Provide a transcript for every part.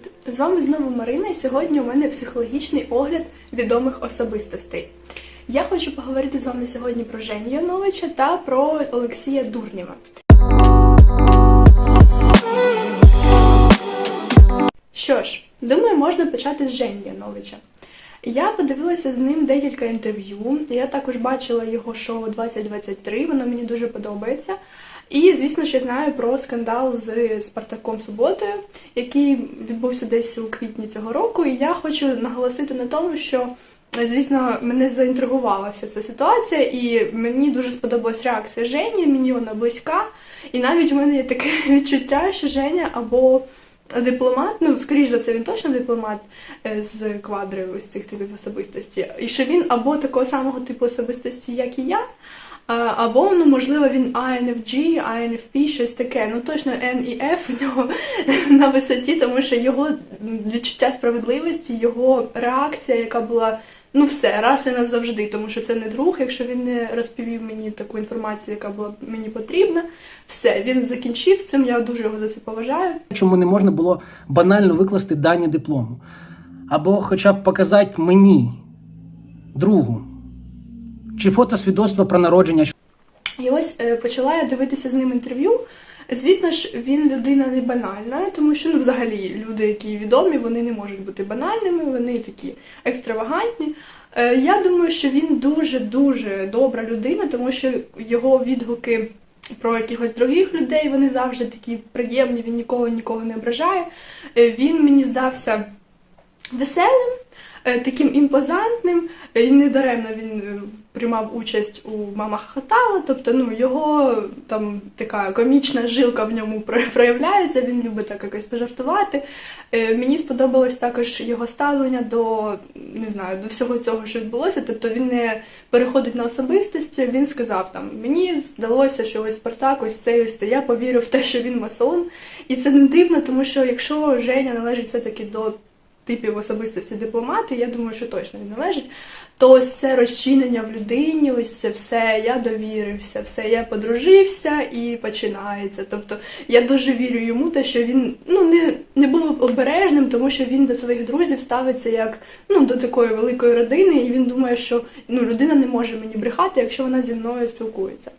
Привіт! З вами знову Марина, і сьогодні у мене психологічний огляд відомих особистостей. Я хочу поговорити з вами сьогодні про Женю Яновича та про Олексія Дурнєва. Що ж, думаю, можна почати з Жені Яновича. Я подивилася з ним декілька інтерв'ю. Я також бачила його шоу 2023, воно мені дуже подобається. І, звісно я знаю про скандал з Спартаком Суботою, який відбувся десь у квітні цього року. І я хочу наголосити на тому, що, звісно, мене заінтригувала вся ця ситуація, і мені дуже сподобалась реакція Жені, мені вона близька. І навіть у мене є таке відчуття, що Женя або дипломат, ну, скоріш за все, він точно дипломат е, з квадри ось цих типів особистості. І що він або такого самого типу особистості, як і я. Або, ну, можливо, він INFG, INFP, щось таке. Ну точно N і F у нього на висоті, тому що його відчуття справедливості, його реакція, яка була ну все, раз і назавжди, тому що це не друг, якщо він не розповів мені таку інформацію, яка була мені потрібна. Все, він закінчив цим, я дуже його за це поважаю. Чому не можна було банально викласти дані диплому? Або хоча б показати мені, другу, чи фотосвідоцтво про народження. І ось е, почала я дивитися з ним інтерв'ю. Звісно ж, він людина не банальна, тому що ну, взагалі люди, які відомі, вони не можуть бути банальними, вони такі екстравагантні. Е, Я думаю, що він дуже-дуже добра людина, тому що його відгуки про якихось других людей вони завжди такі приємні, він нікого нікого не ображає. Е, Він мені здався веселим, таким імпозантним, е, і недаремно він е, приймав участь у Мама Хохотала, тобто ну, його там така комічна жилка в ньому про- проявляється, він любить так якось пожартувати. Е, Мені сподобалось також його ставлення до не знаю, до всього цього, що відбулося. Тобто він не переходить на особистості, він сказав там: мені здалося, що ось Спартак, ось цей ось це. Я повірив в те, що він масон. І це не дивно, тому що якщо Женя належить все-таки до типів особистості дипломати, я думаю, що точно він належить. То ось це розчинення в людині, ось це все, я довірився, все, я подружився і починається. Тобто я дуже вірю йому, те, що він ну не, не був обережним, тому що він до своїх друзів ставиться як ну до такої великої родини, і він думає, що ну людина не може мені брехати, якщо вона зі мною спілкується.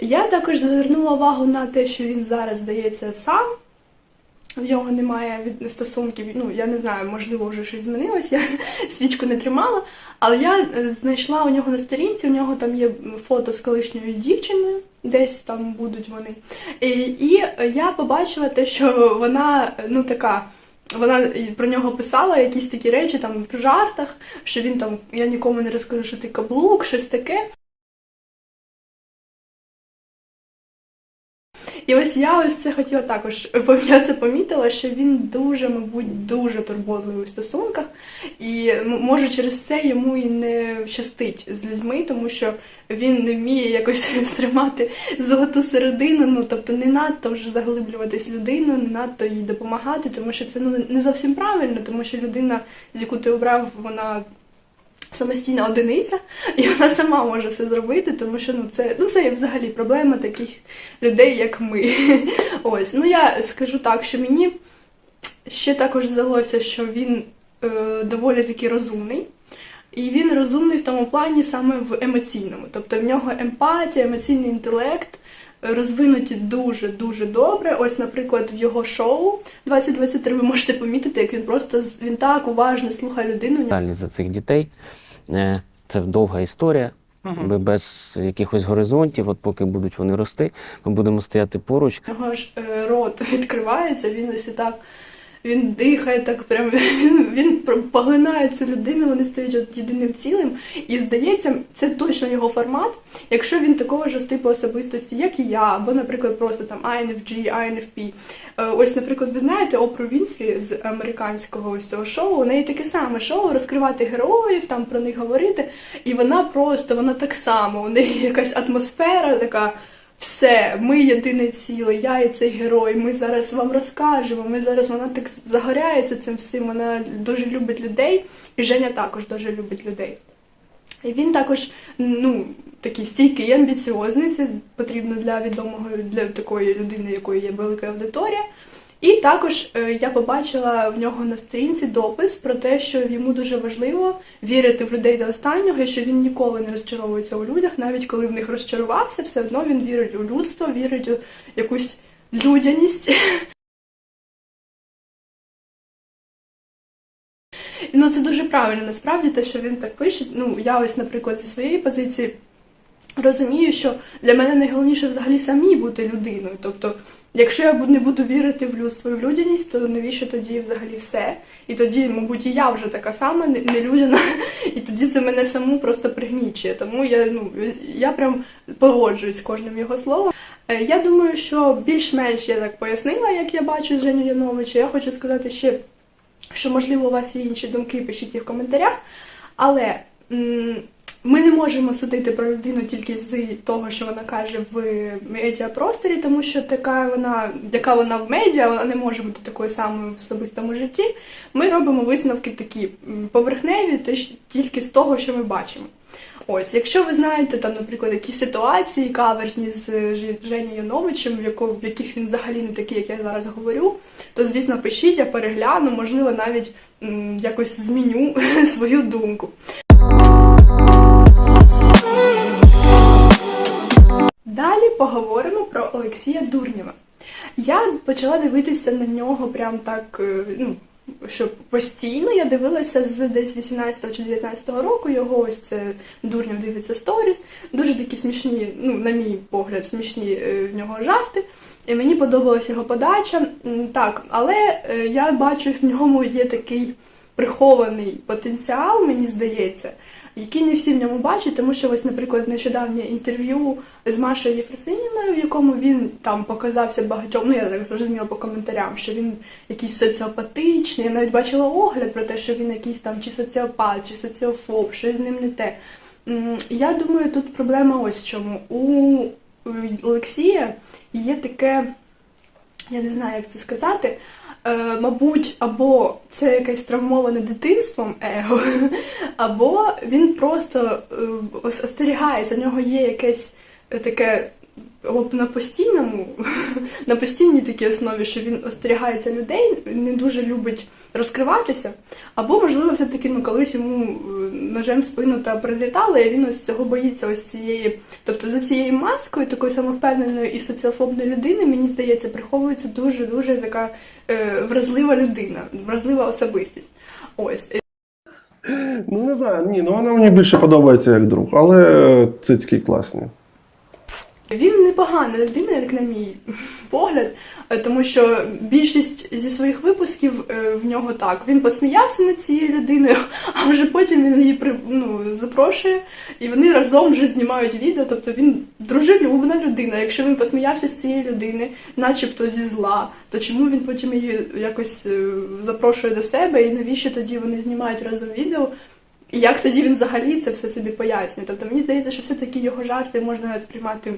Я також звернула увагу на те, що він зараз здається сам. В нього немає від стосунків. Ну я не знаю, можливо, вже щось змінилось. Я свічку не тримала. Але я е, знайшла у нього на сторінці. У нього там є фото з колишньою дівчиною, десь там будуть вони. І, і я побачила те, що вона ну така. Вона про нього писала якісь такі речі там в жартах, що він там я нікому не розкажу, що ти каблук, щось таке. І ось я ось це хотіла також, я це помітила, що він дуже, мабуть, дуже турботливий у стосунках, і може через це йому і не щастить з людьми, тому що він не вміє якось стримати золоту середину. Ну тобто не надто вже заглиблюватись людину, не надто їй допомагати, тому що це ну не зовсім правильно, тому що людина, з яку ти обрав, вона самостійна одиниця, і вона сама може все зробити, тому що ну це ну це взагалі проблема таких людей, як ми. Ось, ну я скажу так, що мені ще також здалося, що він е, доволі таки розумний. І він розумний в тому плані саме в емоційному. Тобто в нього емпатія, емоційний інтелект розвинуті дуже дуже добре. Ось, наприклад, в його шоу 2023 ви можете помітити, як він просто він так уважно слухає людину. за цих дітей. Е, Це довга історія. Ми без якихось горизонтів, от поки будуть вони рости, ми будемо стояти поруч. Його ж е, рот відкривається, він ось і так. Він дихає так, прям він, він поглинає цю людину, вони стають єдиним цілим. І здається, це точно його формат. Якщо він такого ж типу особистості, як і я, або, наприклад, просто там INFG, INFP. Е, Ось, наприклад, ви знаєте Опру Вінфрі з американського ось цього шоу. У неї таке саме шоу розкривати героїв, там про них говорити. І вона просто, вона так само, у неї якась атмосфера така. Все, ми єдине ціле, я і цей герой. Ми зараз вам розкажемо. Ми зараз вона так загоряється цим всім. Вона дуже любить людей, і Женя також дуже любить людей. І він також ну, такий стійкий амбіціозний. Це потрібно для відомого для такої людини, якої є велика аудиторія. І також е, я побачила в нього на сторінці допис про те, що йому дуже важливо вірити в людей до останнього, і що він ніколи не розчаровується у людях, навіть коли в них розчарувався, все одно він вірить у людство, вірить у якусь людяність. Ну, це дуже правильно насправді те, що він так пише. Ну, я ось, наприклад, зі своєї позиції розумію, що для мене найголовніше взагалі самі бути людиною. Тобто, якщо я не буду вірити в людство і в людяність, то навіщо тоді взагалі все? І тоді, мабуть, і я вже така сама, не- нелюдяна, і тоді це мене саму просто пригнічує. Тому я, ну, я прям погоджуюсь з кожним його словом. Е, Я думаю, що більш-менш я так пояснила, як я бачу Женю Яновича. Я хочу сказати ще, що можливо у вас є інші думки, пишіть їх в коментарях. Але ми не можемо судити про людину тільки з того, що вона каже в медіапросторі, тому що така вона, яка вона в медіа, вона не може бути такою самою в особистому житті. Ми робимо висновки такі поверхневі, тільки з того, що ми бачимо. Ось, якщо ви знаєте там, наприклад, якісь ситуації каверзні з Женєю Яновичем, в яких він взагалі не такий, як я зараз говорю, то звісно пишіть, я перегляну, можливо, навіть якось зміню свою думку. Поговоримо про Олексія Дурнєва. Я почала дивитися на нього прям так, е, ну, що постійно я дивилася з десь 18 чи 19 року. Його ось це Дурнєв дивиться сторіс. Дуже такі смішні, ну, на мій погляд, смішні е, в нього жарти. І мені подобалася його подача. Так, але е, я бачу, в ньому є такий прихований потенціал, мені здається, який не всі в ньому бачать, тому що ось, наприклад, нещодавнє інтерв'ю з Машею Єфросиніною, в якому він там показався багатьом, ну я так зрозуміла по коментарям, що він якийсь соціопатичний. Я навіть бачила огляд про те, що він якийсь там чи соціопат, чи соціофоб, що з ним не те. Я думаю, тут проблема ось в чому. У Олексія є таке, я не знаю, як це сказати. Е, мабуть, або це якесь травмоване дитинством его, або він просто е, остерігається, в нього є якесь е, таке о, на постійному, на постійній такій основі, що він остерігається людей, не дуже любить розкриватися, або, можливо, все-таки ну, колись йому е, ножем в спину та прилітало, і він ось цього боїться ось цієї. Тобто за цією маскою, такої самовпевненої і соціофобної людини, мені здається, приховується дуже-дуже така е, вразлива людина, вразлива особистість. Ось. Ну не знаю, ні, ну вона мені більше подобається як друг, але цицьки класні. Він непогана людина, як на мій погляд, е, тому що більшість зі своїх випусків е, в нього так. Він посміявся над цією людиною, а вже потім він її ну, запрошує, і вони разом вже знімають відео. Тобто він дружелюбна людина. Якщо він посміявся з цієї людини, начебто зі зла, то чому він потім її якось е, запрошує до себе, і навіщо тоді вони знімають разом відео? І як тоді він взагалі це все собі пояснює? Тобто мені здається, що все-таки його жарти можна сприймати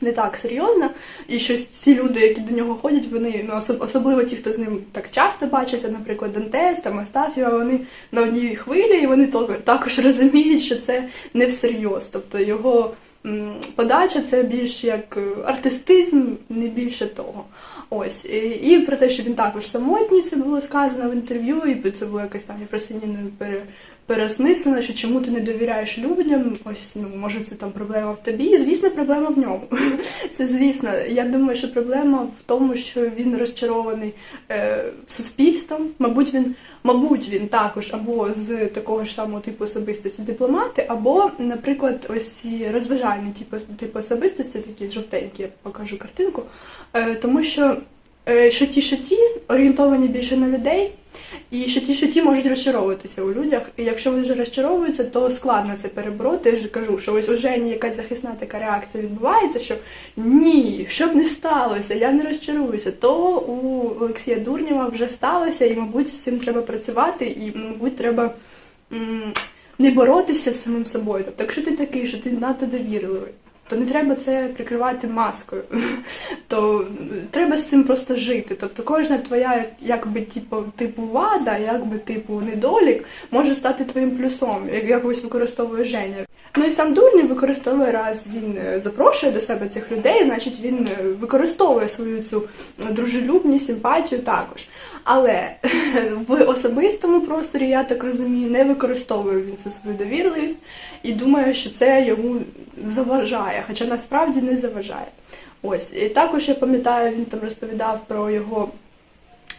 не так серйозно, і щось ці люди, які до нього ходять, вони ну особ- особливо ті, хто з ним так часто бачиться, наприклад, Дантес та Астафєва, вони на одній хвилі, і вони також розуміють, що це не всерйоз. Тобто його подача це більш як е, артистизм, не більше того. Ось і, про те, що він також самотній, це було сказано в інтерв'ю, і це було якось там Єфросиніною пере, переосмислено, що чому ти не довіряєш людям. Ось ну може це там проблема в тобі. І звісно, проблема в ньому. Це звісно. Я думаю, що проблема в тому, що він розчарований е, суспільством. Мабуть, він, мабуть, він також або з такого ж самого типу особистості дипломати, або, наприклад, ось ці розважальні типу, типу особистості, такі жовтенькі, я покажу картинку. Е, тому що е, що ті, що орієнтовані більше на людей. І що ті, що можуть розчаровуватися у людях. І якщо вони вже розчаровуються, то складно це перебороти. Я ж кажу, що ось у Жені якась захисна така реакція відбувається, що ні, що б не сталося, я не розчаруюся. То у Олексія Дурнєва вже сталося, і, мабуть, з цим треба працювати, і, мабуть, треба не боротися з самим собою. Тобто, якщо ти такий, що ти надто довірливий, то не треба це прикривати маскою. То треба з цим просто жити. Тобто кожна твоя якби типу, типу вада, якби типу недолік може стати твоїм плюсом, як якось використовує Женя. Ну і сам дурнів використовує раз він е, запрошує до себе цих людей, значить він е, використовує свою цю дружелюбність, симпатію також. Але в особистому просторі, я так розумію, не використовує він цю свою довірливість і думає, що це йому заважає, хоча насправді не заважає. Ось і також я пам'ятаю, він там розповідав про його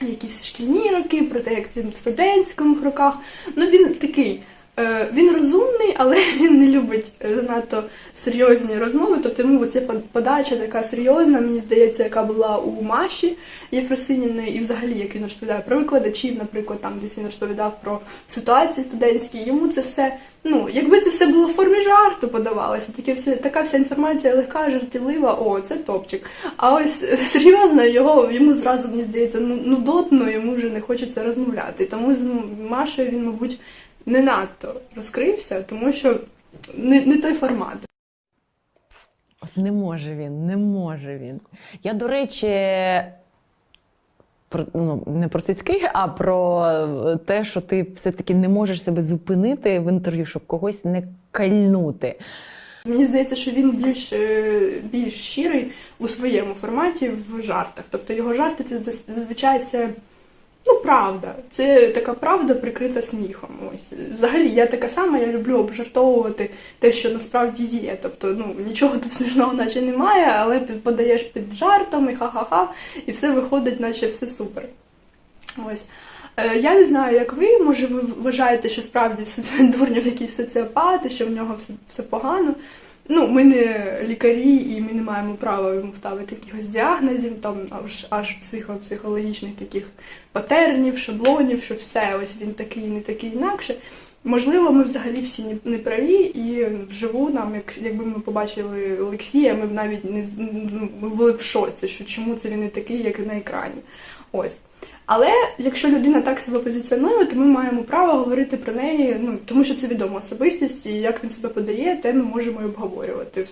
якісь шкільні роки, про те, як він в студентських роках. Ну він такий. Е, Він розумний, але він не любить е, занадто серйозні розмови. Тобто йому ця подача така серйозна, мені здається, яка була у Маші Єфросинівни, і взагалі, як він розповідає про викладачів, наприклад, там десь він розповідав про ситуації студентські. Йому це все, ну якби це все було в формі жарту, подавалося, таке все така вся інформація легка, жартівлива. О, це топчик. А ось е, серйозно його йому зразу мені здається, ну нудотно, йому вже не хочеться розмовляти. Тому з Машею він, мабуть, не надто розкрився, тому що не, не той формат. От не може він, не може він. Я, до речі, про, ну, не про цицьки, а про те, що ти все-таки не можеш себе зупинити в інтерв'ю, щоб когось не кальнути. Мені здається, що він більш, е, більш щирий у своєму форматі в жартах. Тобто його жарти це зазвичай це ну, правда. Це така правда прикрита сміхом. Ось. Взагалі, я така сама, я люблю обжартовувати те, що насправді є. Тобто, ну нічого тут смішного наче немає, але подаєш під жартами, ха-ха-ха, і все виходить, наче все супер. Ось. Е, Я не знаю, як ви, може, ви вважаєте, що справді Дурнів якийсь соціопат, і що в нього все, все погано. Ну, ми не лікарі, і ми не маємо права йому ставити якихось діагнозів, там аж аж психо психологічних таких патернів, шаблонів, що все, ось він такий, не такий інакше. Можливо, ми взагалі всі не, праві, і вживу нам, як якби ми побачили Олексія, ми б навіть не ну, ми були б в шоці, що чому це він не такий, як на екрані. Ось. Але якщо людина так себе позиціонує, то ми маємо право говорити про неї, ну тому що це відома особистість, і як він себе подає, те ми можемо і обговорювати.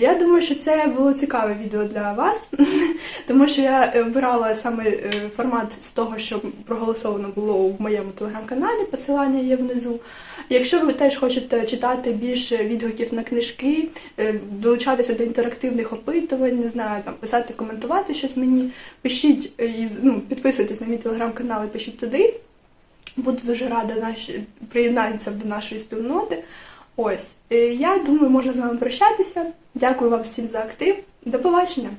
Я думаю, що це було цікаве відео для вас, тому що я е, обирала саме е, формат з того, що проголосовано було в моєму телеграм-каналі, посилання є внизу. Якщо ви теж хочете читати більше відгуків на книжки, е, долучатися до інтерактивних опитувань, не знаю, там писати, коментувати щось мені, пишіть і ну, підписуйтесь на мій телеграм-канал і пишіть туди. Буду дуже рада наш... приєднатися до нашої спільноти. Ось, Е, я думаю, можна з вами прощатися. Дякую вам всім за актив. До побачення!